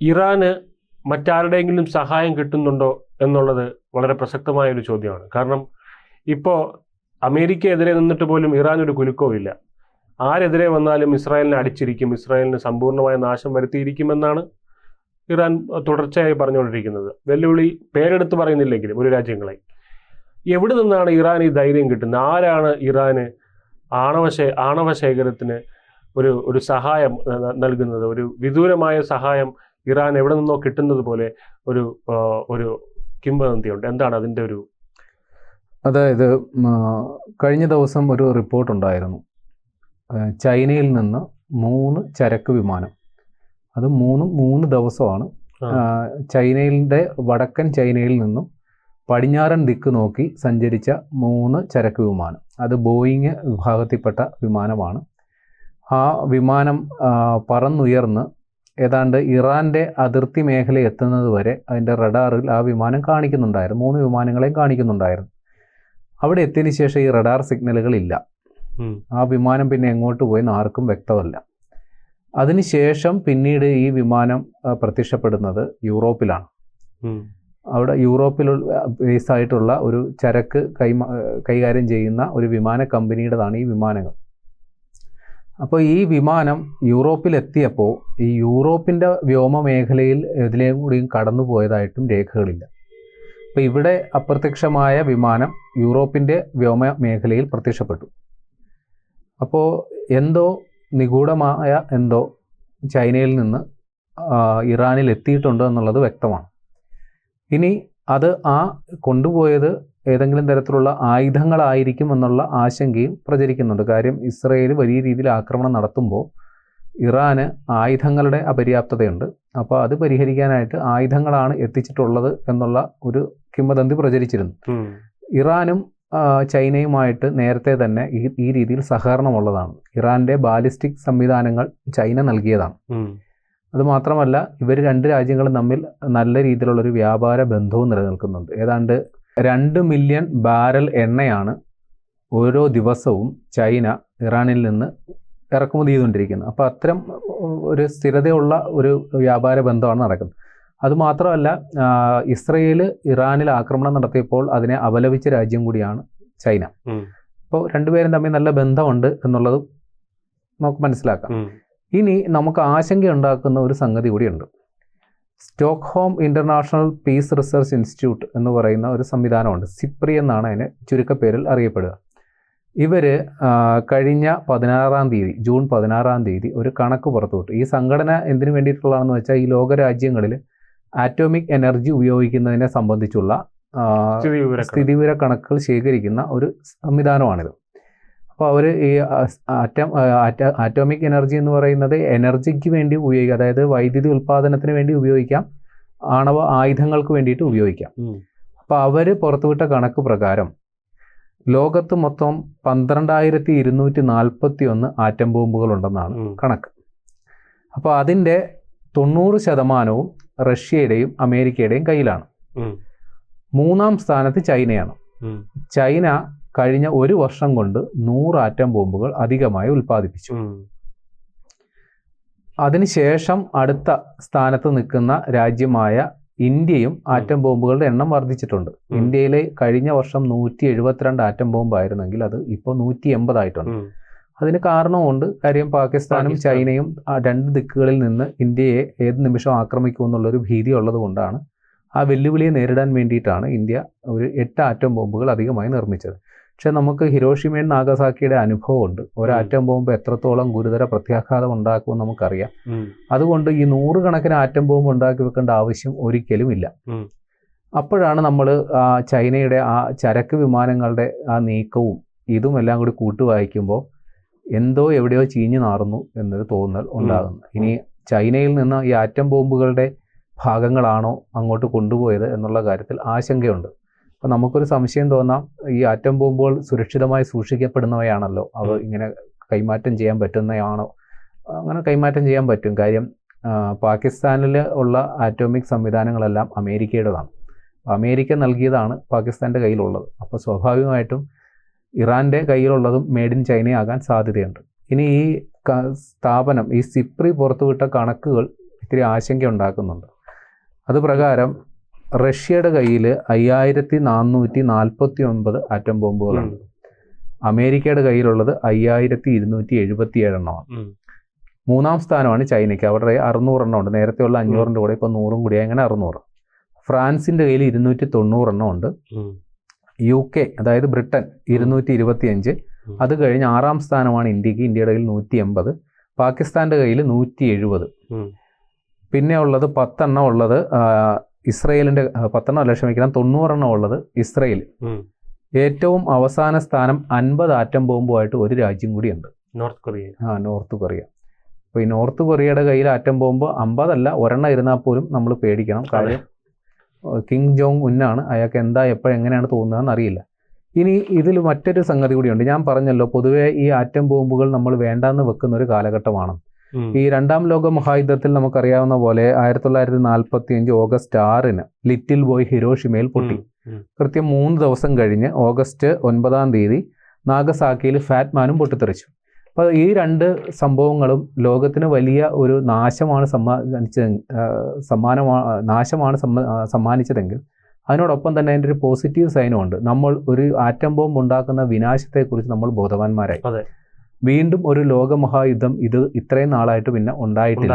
ഇറാന് മറ്റാരുടെയെങ്കിലും സഹായം കിട്ടുന്നുണ്ടോ എന്നുള്ളത് വളരെ പ്രസക്തമായ ഒരു ചോദ്യമാണ്. കാരണം ഇപ്പോൾ അമേരിക്കയെതിരെ നിന്നിട്ട് പോലും ഇറാൻ ഒരു കുലുക്കവുമില്ല ആരെതിരെ വന്നാലും ഇസ്രായേലിനെ അടിച്ചിരിക്കും ഇസ്രായേലിന് സമ്പൂർണമായ നാശം വരുത്തിയിരിക്കുമെന്നാണ് ഇറാൻ തുടർച്ചയായി പറഞ്ഞുകൊണ്ടിരിക്കുന്നത്. വെല്ലുവിളി പേരെടുത്ത് പറയുന്നില്ലെങ്കിലും ഒരു രാജ്യങ്ങളെ. എവിടെ നിന്നാണ് ഇറാൻ ഈ ധൈര്യം കിട്ടുന്നത്? ആരാണ് ഇറാന് ആണവശേ ആണവശേഖരത്തിന് ഒരു ഒരു സഹായം നൽകുന്നത്? ഒരു വിദൂരമായ സഹായം ഇറാൻ എവിടെ നിന്നോ കിട്ടുന്നത് പോലെ ഒരു ഒരു കിംവദന്തിയുണ്ട്. എന്താണ് അതിന്റെ ഒരു അതായത് കഴിഞ്ഞ ദിവസം ഒരു റിപ്പോർട്ട് ഉണ്ടായിരുന്നു. ചൈനയിൽ നിന്ന് മൂന്ന് ചരക്ക് വിമാനം. അത് മൂന്ന് മൂന്ന് ദിവസമാണ്. ചൈനയിലെ വടക്കൻ ചൈനയിൽ നിന്നും പടിഞ്ഞാറൻ ദിക്ക് നോക്കി സഞ്ചരിച്ച മൂന്ന് ചരക്ക് വിമാനം. അത് ബോയിങ് വിഭാഗത്തിൽപ്പെട്ട വിമാനമാണ്. ആ വിമാനം പറന്നുയർന്ന് ഏതാണ്ട് ഇറാന്റെ അതിർത്തി മേഖല എത്തുന്നത് വരെ അതിന്റെ റഡാറിൽ ആ വിമാനം കാണിക്കുന്നുണ്ടായിരുന്നു. മൂന്ന് വിമാനങ്ങളെയും കാണിക്കുന്നുണ്ടായിരുന്നു. അവിടെ എത്തിയതിന് ശേഷം ഈ റഡാർ സിഗ്നലുകൾ ഇല്ല. ആ വിമാനം പിന്നെ എങ്ങോട്ട് പോയെന്ന് ആർക്കും വ്യക്തമല്ല. അതിനുശേഷം പിന്നീട് ഈ വിമാനം പ്രത്യക്ഷപ്പെടുന്നത് യൂറോപ്പിലാണ്. അവിടെ യൂറോപ്പിൽ ബേസ് ആയിട്ടുള്ള ഒരു ചരക്ക് കൈമാ കൈകാര്യം ചെയ്യുന്ന ഒരു വിമാന കമ്പനിയുടേതാണ് ഈ വിമാനങ്ങൾ. അപ്പോൾ ഈ വിമാനം യൂറോപ്പിലെത്തിയപ്പോൾ ഈ യൂറോപ്പിന്റെ വ്യോമ മേഖലയിൽ ഇതിലേയും കൂടിയും കടന്നു പോയതായിട്ടും രേഖകളില്ല. അപ്പോൾ ഇവിടെ അപ്രത്യക്ഷമായ വിമാനം യൂറോപ്പിന്റെ വ്യോമ മേഖലയിൽ പ്രത്യക്ഷപ്പെട്ടു. അപ്പോൾ എന്തോ നിഗൂഢമായ എന്തോ ചൈനയിൽ നിന്ന് ഇറാനിൽ എത്തിയിട്ടുണ്ട് എന്നുള്ളത് വ്യക്തമാണ്. ഇനി അത് ആ കൊണ്ടുപോയത് ഏതെങ്കിലും തരത്തിലുള്ള ആയുധങ്ങളായിരിക്കും എന്നുള്ള ആശങ്കയും പ്രചരിക്കുന്നുണ്ട്. കാര്യം ഇസ്രയേൽ വലിയ രീതിയിൽ ആക്രമണം നടത്തുമ്പോൾ ഇറാന് ആയുധങ്ങളുടെ അപര്യാപ്തതയുണ്ട്. അപ്പോൾ അത് പരിഹരിക്കാനായിട്ട് ആയുധങ്ങളാണ് എത്തിച്ചിട്ടുള്ളത് എന്നുള്ള ഒരു കിംവദന്തി പ്രചരിച്ചിരുന്നു. ഇറാനും ചൈനയുമായിട്ട് നേരത്തെ തന്നെ ഈ ഈ രീതിയിൽ സഹകരണമുള്ളതാണ്. ഇറാന്റെ ബാലിസ്റ്റിക് സംവിധാനങ്ങൾ ചൈന നൽകിയതാണ്. അതുമാത്രമല്ല ഇവർ രണ്ട് രാജ്യങ്ങളും തമ്മിൽ നല്ല രീതിയിലുള്ളൊരു വ്യാപാര ബന്ധവും നിലനിൽക്കുന്നുണ്ട്. ഏതാണ്ട് രണ്ട് മില്യൺ ബാരൽ എണ്ണയാണ് ഓരോ ദിവസവും ചൈന ഇറാനിൽ നിന്ന് ഇറക്കുമതി ചെയ്തുകൊണ്ടിരിക്കുന്നത്. അപ്പോൾ അത്തരം ഒരു സ്ഥിരതയുള്ള ഒരു വ്യാപാര ബന്ധമാണ് നടക്കുന്നത്. അതുമാത്രമല്ല ഇസ്രയേൽ ഇറാനിൽ ആക്രമണം നടത്തിയപ്പോൾ അതിനെ അപലപിച്ച രാജ്യം കൂടിയാണ് ചൈന. അപ്പോൾ രണ്ടുപേരും തമ്മിൽ നല്ല ബന്ധമുണ്ട് എന്നുള്ളത് നമുക്ക് മനസ്സിലാക്കാം. ഇനി നമുക്ക് ആശങ്ക ഉണ്ടാക്കുന്ന ഒരു സംഗതി കൂടിയുണ്ട്. Stockholm international peace research institute എന്ന് പറയുന്ന ഒരു സംവിധാനമുണ്ട്. സിപ്രി എന്നാണ് അതിന് ചുരുക്കപ്പേരിൽ അറിയപ്പെടുക. ഇവർ കഴിഞ്ഞ പതിനാറാം തീയതി ജൂൺ പതിനാറാം തീയതി ഒരു കണക്ക് പുറത്തുവിട്ടു. ഈ സംഘടന എന്തിനു വേണ്ടിയിട്ടുള്ളതാണെന്ന് വെച്ചാൽ ഈ ലോകരാജ്യങ്ങളിൽ ആറ്റോമിക് എനർജി ഉപയോഗിക്കുന്നതിനെ സംബന്ധിച്ചുള്ള. സ്ഥിതിവിവര കണക്കുകൾ ശേഖരിക്കുന്ന ഒരു സംവിധാനമാണിത്. അപ്പോൾ അവർ ഈ ആറ്റം ആറ്റോമിക് എനർജി എന്ന് പറയുന്നത് എനർജിക്ക് വേണ്ടി ഉപയോഗിക്കാം. അതായത് വൈദ്യുതി ഉൽപ്പാദനത്തിന് വേണ്ടി ഉപയോഗിക്കാം. ആണവ ആയുധങ്ങൾക്ക് വേണ്ടിയിട്ട് ഉപയോഗിക്കാം. അപ്പോൾ അവർ പുറത്തുവിട്ട കണക്ക് പ്രകാരം ലോകത്ത് മൊത്തം പന്ത്രണ്ടായിരത്തി ഇരുന്നൂറ്റി നാൽപ്പത്തി ഒന്ന് ആറ്റം ബോംബുകൾ ഉണ്ടെന്നാണ് കണക്ക്. അപ്പോൾ അതിന്റെ തൊണ്ണൂറ് ശതമാനവും റഷ്യയുടെയും അമേരിക്കയുടെയും കയ്യിലാണ്. മൂന്നാം സ്ഥാനത്ത് ചൈനയാണ്. ചൈന കഴിഞ്ഞ ഒരു വർഷം കൊണ്ട് നൂറ് ആറ്റം ബോംബുകൾ അധികമായി ഉൽപ്പാദിപ്പിച്ചു. അതിനുശേഷം അടുത്ത സ്ഥാനത്ത് നിൽക്കുന്ന രാജ്യമായ ഇന്ത്യയും ആറ്റം ബോംബുകളുടെ എണ്ണം വർദ്ധിച്ചിട്ടുണ്ട്. ഇന്ത്യയിലെ കഴിഞ്ഞ വർഷം നൂറ്റി എഴുപത്തിരണ്ട് ആറ്റം ബോംബായിരുന്നെങ്കിൽ അത് ഇപ്പോൾ നൂറ്റി എൺപതായിട്ടുണ്ട്. അതിന് കാരണമുണ്ട് കാര്യം പാകിസ്ഥാനും ചൈനയും രണ്ട് ദിക്കുകളിൽ നിന്ന് ഇന്ത്യയെ ഏത് നിമിഷം ആക്രമിക്കുമെന്നുള്ളൊരു ഭീതി ഉള്ളത് കൊണ്ടാണ് ആ വെല്ലുവിളിയെ നേരിടാൻ വേണ്ടിയിട്ടാണ് ഇന്ത്യ ഒരു എട്ട് ആറ്റം ബോംബുകൾ അധികമായി നിർമ്മിച്ചത്. പക്ഷേ നമുക്ക് ഹിരോഷിമയും നാഗസാക്കിയുടെ അനുഭവമുണ്ട്. ഒരു ഉം. ആറ്റം ബോംബ് എത്രത്തോളം ഗുരുതര പ്രത്യാഘാതം ഉണ്ടാക്കുമെന്ന് നമുക്കറിയാം. അതുകൊണ്ട് ഈ നൂറുകണക്കിന് ആറ്റം ബോംബ് ഉണ്ടാക്കി വെക്കേണ്ട ആവശ്യം ഒരിക്കലും ഇല്ല. അപ്പോഴാണ് നമ്മൾ ആ ചൈനയുടെ ആ ചരക്ക് വിമാനങ്ങളുടെ ആ നീക്കവും ഇതും എല്ലാം കൂടി കൂട്ടുവായിക്കുമ്പോൾ എന്തോ എവിടെയോ ചീഞ്ഞു നാറുന്നു എന്നൊരു തോന്നൽ ഉണ്ടാകുന്നു. ഇനി ചൈനയിൽ നിന്ന് ഈ ആറ്റം ബോംബുകളുടെ ഭാഗങ്ങളാണോ അങ്ങോട്ട് കൊണ്ടുപോയത് എന്നുള്ള കാര്യത്തിൽ ആശങ്കയുണ്ട്. അപ്പോൾ നമുക്കൊരു സംശയം തോന്നാം ഈ ആറ്റം ബോംബുകൾ സുരക്ഷിതമായി സൂക്ഷിക്കപ്പെടുന്നവയാണല്ലോ. അവ ഇങ്ങനെ കൈമാറ്റം ചെയ്യാൻ പറ്റുന്നതാണോ അങ്ങനെ കൈമാറ്റം ചെയ്യാൻ പറ്റും. കാര്യം പാകിസ്ഥാനിൽ ഉള്ള ആറ്റോമിക് സംവിധാനങ്ങളെല്ലാം അമേരിക്കയുടേതാണ്. അമേരിക്ക നൽകിയതാണ് പാകിസ്ഥാന്റെ കയ്യിലുള്ളത്. അപ്പോൾ സ്വാഭാവികമായിട്ടും ഇറാന്റെ കയ്യിലുള്ളതും മെയ്ഡ് ഇൻ ചൈനയാകാൻ സാധ്യതയുണ്ട്. ഇനി ഈ സ്ഥാപനം ഈ സിപ്രി പുറത്തുവിട്ട കണക്കുകൾ ഇത്തിരി ആശങ്ക ഉണ്ടാക്കുന്നുണ്ട്. അത് പ്രകാരം റഷ്യയുടെ കയ്യിൽ അയ്യായിരത്തി നാനൂറ്റി നാൽപ്പത്തി ഒൻപത് ആറ്റം ബോംബുകളുണ്ട് അമേരിക്കയുടെ കയ്യിലുള്ളത് അയ്യായിരത്തി ഇരുന്നൂറ്റി എഴുപത്തി ഏഴെണ്ണമാണ് മൂന്നാം സ്ഥാനമാണ് ചൈനയ്ക്ക്. അവരുടെ അറുന്നൂറെണ്ണം ഉണ്ട്. നേരത്തെയുള്ള അഞ്ഞൂറിന്റെ കൂടെ ഇപ്പോൾ നൂറും കൂടി അങ്ങനെ അറുന്നൂറ്. ഫ്രാൻസിന്റെ കയ്യിൽ ഇരുന്നൂറ്റി തൊണ്ണൂറെണ്ണം ഉണ്ട് യു കെ അതായത് ബ്രിട്ടൻ ഇരുന്നൂറ്റി ഇരുപത്തിയഞ്ച് അഞ്ച് അത് കഴിഞ്ഞ് ആറാം സ്ഥാനമാണ് ഇന്ത്യയ്ക്ക്. ഇന്ത്യയുടെ കയ്യിൽ നൂറ്റി എൺപത് പാകിസ്ഥാന്റെ കയ്യിൽ നൂറ്റി എഴുപത് പിന്നെ ഉള്ളത് പത്തെണ്ണം ഉള്ളത് ആ, പത്തെണ്ണം അല്ല ക്ഷമിക്കണം തൊണ്ണൂറെണ്ണം ഉള്ളത് ഇസ്രയേൽ. ഏറ്റവും അവസാന സ്ഥാനം അൻപത് ആറ്റം ബോംബുമായിട്ട് ഒരു രാജ്യം കൂടിയുണ്ട്. North Korea. ആ നോർത്ത് കൊറിയ. അപ്പോൾ ഈ നോർത്ത് കൊറിയയുടെ കയ്യിൽ ആറ്റം ബോംബ് അമ്പതല്ല ഒരെണ്ണം ഇരുന്നാൽ പോലും നമ്മൾ പേടിക്കണം. കാര്യം കിങ് ജോങ് ഉന്നാണ്. അയാൾക്ക് എന്താ എപ്പോഴെങ്ങനെയാണ് തോന്നുന്നതെന്ന് അറിയില്ല. ഇനി ഇതിൽ മറ്റൊരു സംഗതി കൂടിയുണ്ട്. ഞാൻ പറഞ്ഞല്ലോ പൊതുവേ ഈ ആറ്റം ബോംബുകൾ നമ്മൾ വേണ്ടാന്ന് വെക്കുന്ന ഒരു കാലഘട്ടമാണ്. ഈ രണ്ടാം ലോക മഹായുദ്ധത്തിൽ നമുക്കറിയാവുന്ന പോലെ ആയിരത്തി തൊള്ളായിരത്തി നാൽപ്പത്തി അഞ്ച് ഓഗസ്റ്റ് ആറിന് ലിറ്റിൽ ബോയ് ഹിരോഷിമയിൽ പൊട്ടി. കൃത്യം മൂന്ന് ദിവസം കഴിഞ്ഞ് ഓഗസ്റ്റ് ഒൻപതാം തീയതി നാഗസാക്കിയിൽ ഫാറ്റ്മാനും പൊട്ടിത്തെറിച്ചു. അപ്പോൾ ഈ രണ്ട് സംഭവങ്ങളും ലോകത്തിന് വലിയ ഒരു നാശമാണ് സമ്മാനിച്ച സമ്മാനമാണ് നാശമാണ് സമ്മ സമ്മാനിച്ചതെങ്കിൽ അതിനോടൊപ്പം തന്നെ അതിന്റെ ഒരു പോസിറ്റീവ് സൈനും ഉണ്ട്. നമ്മൾ ഒരു ആറ്റം ബോംബ് ഉണ്ടാക്കുന്ന വിനാശത്തെക്കുറിച്ച് നമ്മൾ ബോധവാന്മാരായി. വീണ്ടും ഒരു ലോകമഹായുദ്ധം ഇത് ഇത്രയും നാളായിട്ട് പിന്നെ ഉണ്ടായിട്ടില്ല.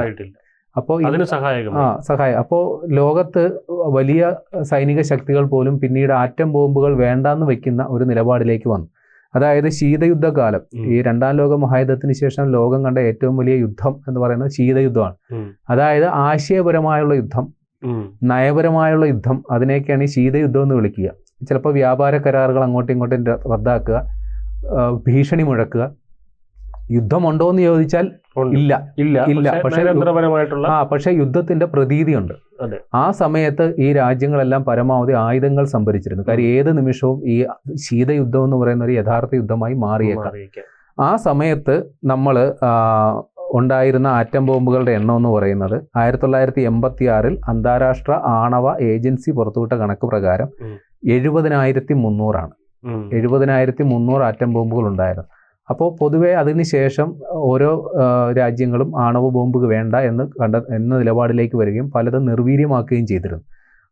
അപ്പോ അപ്പോൾ ആ സഹായം. അപ്പോൾ ലോകത്ത് വലിയ സൈനിക ശക്തികൾ പോലും പിന്നീട് ആറ്റം ബോംബുകൾ വേണ്ടാന്ന് വെക്കുന്ന ഒരു നിലപാടിലേക്ക് വന്നു. അതായത് ശീതയുദ്ധകാലം. ഈ രണ്ടാം ലോക മഹായുദ്ധത്തിന് ശേഷം ലോകം കണ്ട ഏറ്റവും വലിയ യുദ്ധം എന്ന് പറയുന്നത് ശീതയുദ്ധമാണ്. അതായത് ആശയപരമായുള്ള യുദ്ധം. നയപരമായുള്ള യുദ്ധം അതിനെയൊക്കെയാണ് ഈ ശീതയുദ്ധം എന്ന് വിളിക്കുക. ചിലപ്പോൾ വ്യാപാര കരാറുകൾ അങ്ങോട്ടും ഇങ്ങോട്ടും റദ്ദാക്കുക ഭീഷണി മുഴക്കുക യുദ്ധമുണ്ടോ എന്ന് ചോദിച്ചാൽ ഇല്ല. ഇല്ല. ഇല്ല, പക്ഷേ ആ പക്ഷേ യുദ്ധത്തിന്റെ പ്രതീതിയുണ്ട്. ആ സമയത്ത് ഈ രാജ്യങ്ങളെല്ലാം പരമാവധി ആയുധങ്ങൾ സംഭരിച്ചിരുന്നു. കാര്യം ഏത് നിമിഷവും ഈ ശീതയുദ്ധം എന്ന് പറയുന്ന ഒരു യഥാർത്ഥ യുദ്ധമായി മാറിയേക്കാം. ആ സമയത്ത് നമ്മൾ ഉണ്ടായിരുന്ന ആറ്റം ബോംബുകളുടെ എണ്ണം എന്ന് പറയുന്നത് ആയിരത്തി തൊള്ളായിരത്തി എൺപത്തി ആറിൽ അന്താരാഷ്ട്ര ആണവ ഏജൻസി പുറത്തുവിട്ട കണക്ക് പ്രകാരം. എഴുപതിനായിരത്തി മുന്നൂറാണ് എഴുപതിനായിരത്തി മുന്നൂറ് ആറ്റം ബോംബുകൾ ഉണ്ടായിരുന്നു. അപ്പോൾ പൊതുവെ അതിനുശേഷം ഓരോ രാജ്യങ്ങളും ആണവ ബോംബ് വേണ്ട എന്ന് കണ്ട എന്ന നിലപാടിലേക്ക് വരികയും പലതും നിർവീര്യമാക്കുകയും ചെയ്തിരുന്നു.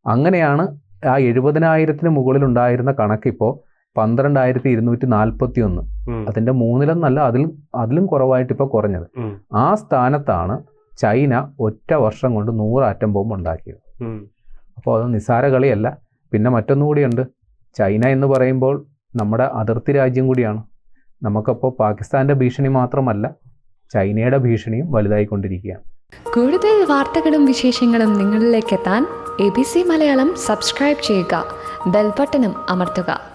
അങ്ങനെയാണ് ആ എഴുപതിനായിരത്തിന് മുകളിൽ ഉണ്ടായിരുന്ന കണക്കിപ്പോൾ പന്ത്രണ്ടായിരത്തി ഇരുന്നൂറ്റി നാൽപ്പത്തി ഒന്ന് അതിന്റെ മൂന്നിലൊന്നല്ല അതിൽ അതിലും കുറവായിട്ട് ഇപ്പോൾ കുറഞ്ഞത് ആ സ്ഥാനത്താണ് ചൈന ഒറ്റ വർഷം കൊണ്ട് നൂറ് ആറ്റം ബോംബ് ഉണ്ടാക്കിയത്. അപ്പോൾ അത് നിസ്സാര കളിയല്ല. പിന്നെ മറ്റൊന്നുകൂടിയുണ്ട്. ചൈന എന്ന് പറയുമ്പോൾ നമ്മുടെ അതിർത്തി രാജ്യം കൂടിയാണ്. നമുക്കപ്പോൾ പാകിസ്ഥാന്റെ ഭീഷണി മാത്രമല്ല ചൈനയുടെ ഭീഷണിയും വലുതായിക്കൊണ്ടിരിക്കുകയാണ്. കൂടുതൽ വാർത്തകളും വിശേഷങ്ങളും നിങ്ങളിലേക്ക് എത്താൻ A B C Malayalam subscribe ചെയ്യുക ബെൽബട്ടനും അമർത്തുക.